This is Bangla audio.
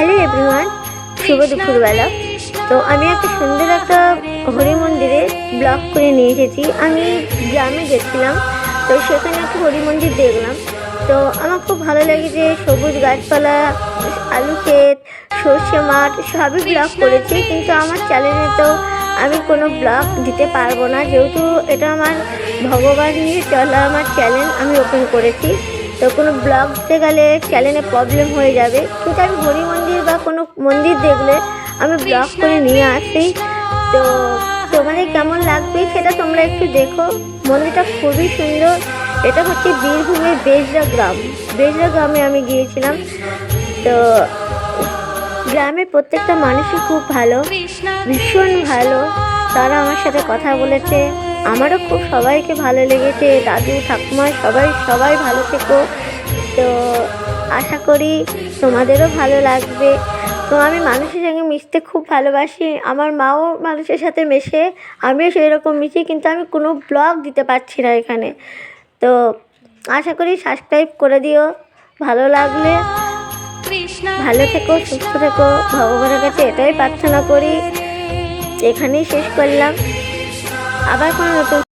হ্যালো এভরিওয়ান, শুভ দুপুরবেলা। তো আমি একটা সুন্দর একটা হরি মন্দিরে ব্লগ করে নিয়ে এসেছি। আমি গ্রামে গেছিলাম, তো সেখানে একটা হরি মন্দির দেখলাম। তো আমার খুব ভালো লাগে যে সবুজ গাছপালা, আলু ক্ষেত, সর্ষে মাঠ, সবই ব্লগ করেছি। কিন্তু আমার চ্যানেলে তো আমি কোনো ব্লগ দিতে পারব না। যেহেতু এটা আমার ভগবান নিয়ে চলা আমার চ্যানেল আমি ওপেন করেছি। তো কোনো ব্লগ দিতে গেলে চ্যানেলে প্রবলেম হয়ে যাবে। কিন্তু আমি হরি মন্দির বা কোনো মন্দির দেখলে আমি ব্লগ করে নিয়ে আসি। তো তোমাদের কেমন লাগবে সেটা তোমরা একটু দেখো। মন্দিরটা খুবই সুন্দর। এটা হচ্ছে বীরভূমের বেজরা গ্রাম। বেজরা গ্রামে আমি গিয়েছিলাম। তো গ্রামের প্রত্যেকটা মানুষই খুব ভালো, ভীষণ ভালো। তারা আমার সাথে কথা বলেছে। আমারও খুব সবাইকে ভালো লেগেছে, দাদু, ঠাকুমা, সবাই সবাই ভালো থেকো। তো আশা করি তোমাদেরও ভালো লাগবে। তো আমি মানুষের সঙ্গে মিশতে খুব ভালোবাসি, আমার মাও মানুষের সাথে মেশে, আমিও সেই রকম মিশি, কিন্তু আমি কোনো ব্লগ দিতে পারছি না এখানে। তো আশা করি সাবস্ক্রাইব করে দিও, ভালো লাগলে। ভালো থেকো, সুস্থ থেকো, ভগবানের কাছে এটাই প্রার্থনা করি। এখানেই শেষ করলাম। আবার কোনো নতুন